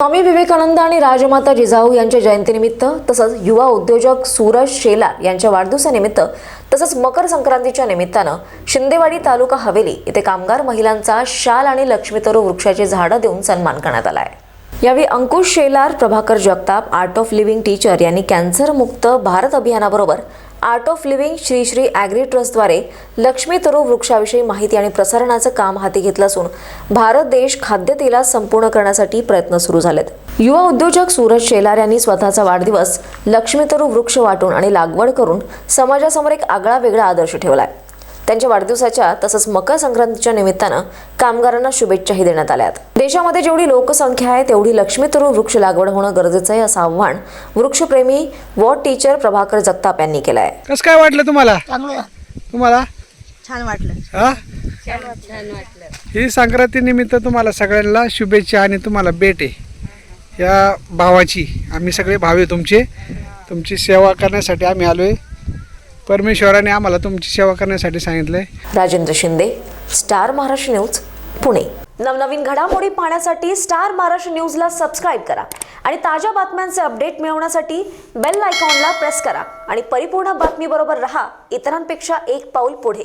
स्वामी विवेकानंद आणि राजमाता जिजाऊ यांच्या जयंतीनिमित्त तसंच युवा उद्योजक सूरज शेलार यांच्या वाढदिवसानिमित्त तसंच मकर संक्रांतीच्या निमित्तानं शिंदेवाडी तालुका हवेली येथे कामगार महिलांचा शाल आणि लक्ष्मीतरू वृक्षाची झाडं देऊन सन्मान करण्यात आला आहे यावेळी Ankush Shelar Prabhakar Jagtap art of living teacher यांनी कॅन्सरमुक्त Bharat अभियानाबरोबर art of living Shri Shri agri ट्रस्टद्वारे लक्ष्मी तरू वृक्षाविषयी माहिती आणि प्रसारणाचं काम हाती घेतलं असून भारत देश खाद्यतेला संपूर्ण करण्यासाठी प्रयत्न सुरू झालेत. युवा उद्योजक सूरज शेलार यांनी स्वतःचा वाढदिवस लक्ष्मी तरू वृक्ष वाटून आणि लागवड करून समाजासमोर एक आगळा वेगळा आदर्श ठेवला आहे त्यांच्या वाढदिवसाच्या तसंच मकर संक्रांतीच्या निमित्तानं कामगारांना शुभेच्छाही देण्यात आल्यात. देशामध्ये जेवढी लोकसंख्या आहे तेवढी लक्ष्मी तरू वृक्ष लागवड होणं गरजेचं आहे असं आव्हान वृक्षप्रेमी वॉर्ड टीचर प्रभाकर जगताप यांनी केलं आहे कसं काय वाटलं तुम्हाला? चांगलं. तुम्हाला? छान वाटलं. हा? ही संक्रांती निमित्त तुम्हाला सगळ्यांना शुभेच्छा आणि तुम्हाला भेट आहे. या भावाची आम्ही सगळे भाव तुमचे. तुमची सेवा करण्यासाठी आम्ही आलो आहे परमेश्वराने आम्हाला तुमची सेवा करण्यासाठी सांगितलंय. Rajendra Shinde star Maharashtra news Pune. नवनवीन घडामोडी पाहण्यासाठी स्टार महाराष्ट्र न्यूजला सबस्क्राईब करा आणि ताज्या बातम्यांचे अपडेट मिळवण्यासाठी बेल आयकॉनला प्रेस करा आणि परिपूर्ण बातमीबरोबर रहा. इतरांपेक्षा एक पाऊल पुढे.